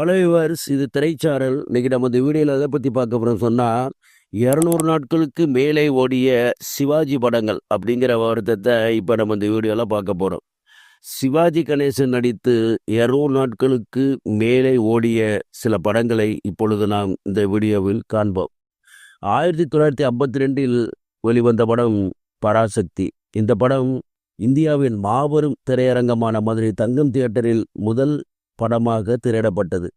Followers இது திரைச்சாரல். இன்னைக்கு நம்ம இந்த வீடியோவில் எதை பற்றி பார்க்க போகிறோம் சொன்னால் இரநூறு நாட்களுக்கு மேலே ஓடிய சிவாஜி படங்கள் அப்படிங்கிற வருத்தத்தை இப்போ நம்ம இந்த வீடியோவில் பார்க்க போகிறோம் சிவாஜி கணேசன் நடித்து இரநூறு நாட்களுக்கு மேலே ஓடிய சில படங்களை இப்பொழுது நாம் இந்த வீடியோவில் காண்போம். ஆயிரத்தி தொள்ளாயிரத்தி ஐம்பத்தி ரெண்டில் வெளிவந்த படம் பராசக்தி. இந்த படம் இந்தியாவின் மாபெரும் திரையரங்கமான மதுரை தங்கம் தியேட்டரில் முதல் படமாக திரையிடப்பட்டது.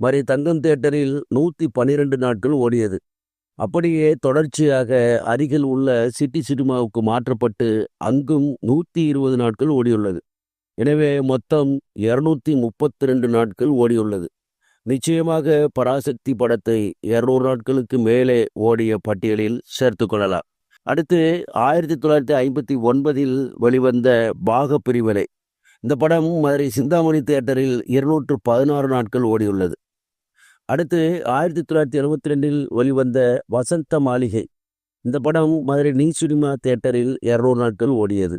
மதுரை தங்கம் தியேட்டரில் நூற்றி பன்னிரெண்டு நாட்கள் ஓடியது. அப்படியே தொடர்ச்சியாக அருகில் உள்ள சிட்டி சினிமாவுக்கு மாற்றப்பட்டு அங்கும் நூற்றி இருபது நாட்கள் ஓடியுள்ளது. எனவே மொத்தம் இருநூத்தி முப்பத்தி ரெண்டு நாட்கள் ஓடியுள்ளது. நிச்சயமாக பராசக்தி படத்தை இருநூறு நாட்களுக்கு மேலே ஓடிய பட்டியலில் சேர்த்து கொள்ளலாம். அடுத்து ஆயிரத்தி தொள்ளாயிரத்தி ஐம்பத்தி ஒன்பதில் வெளிவந்த பாக பிரிவினை இந்த படம் மதுரை சிந்தாமணி தியேட்டரில் இருநூற்று பதினாறு நாட்கள் ஓடியுள்ளது. அடுத்து ஆயிரத்தி தொள்ளாயிரத்தி எழுபத்தி ரெண்டில் வெளிவந்த வசந்த மாளிகை. இந்த படம் மதுரை நீ சினிமா தியேட்டரில் இருநூறு நாட்கள் ஓடியது.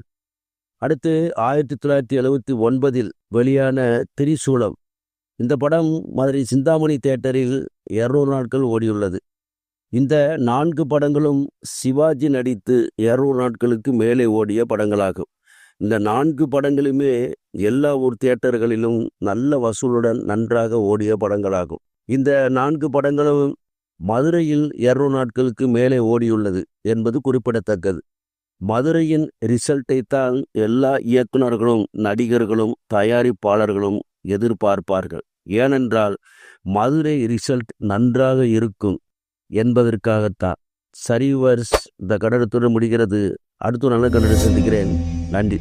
அடுத்து ஆயிரத்தி தொள்ளாயிரத்தி எழுபத்தி ஒன்பதில் வெளியான திரிசூலம். இந்த படம் மதுரை சிந்தாமணி தியேட்டரில் இருநூறு நாட்கள் ஓடியுள்ளது. இந்த நான்கு படங்களும் சிவாஜி நடித்து இருநூறு நாட்களுக்கு மேலே ஓடிய படங்களாகும். இந்த நான்கு படங்களுமே எல்லா ஊர் தியேட்டர்களிலும் நல்ல வசூலுடன் நன்றாக ஓடிய படங்களாகும். இந்த நான்கு படங்களும் மதுரையில் இருநூறு நாட்களுக்கு மேலே ஓடியுள்ளது என்பது குறிப்பிடத்தக்கது. மதுரையின் ரிசல்ட்டை தான் எல்லா இயக்குநர்களும் நடிகர்களும் தயாரிப்பாளர்களும் எதிர்பார்ப்பார்கள். ஏனென்றால் மதுரை ரிசல்ட் நன்றாக இருக்கும் என்பதற்காகத்தான். சரிவர்ஸ் இந்த கடலத்துடன் முடிகிறது. அடுத்த நல்ல கடலை சந்திக்கிறேன் நன்றி.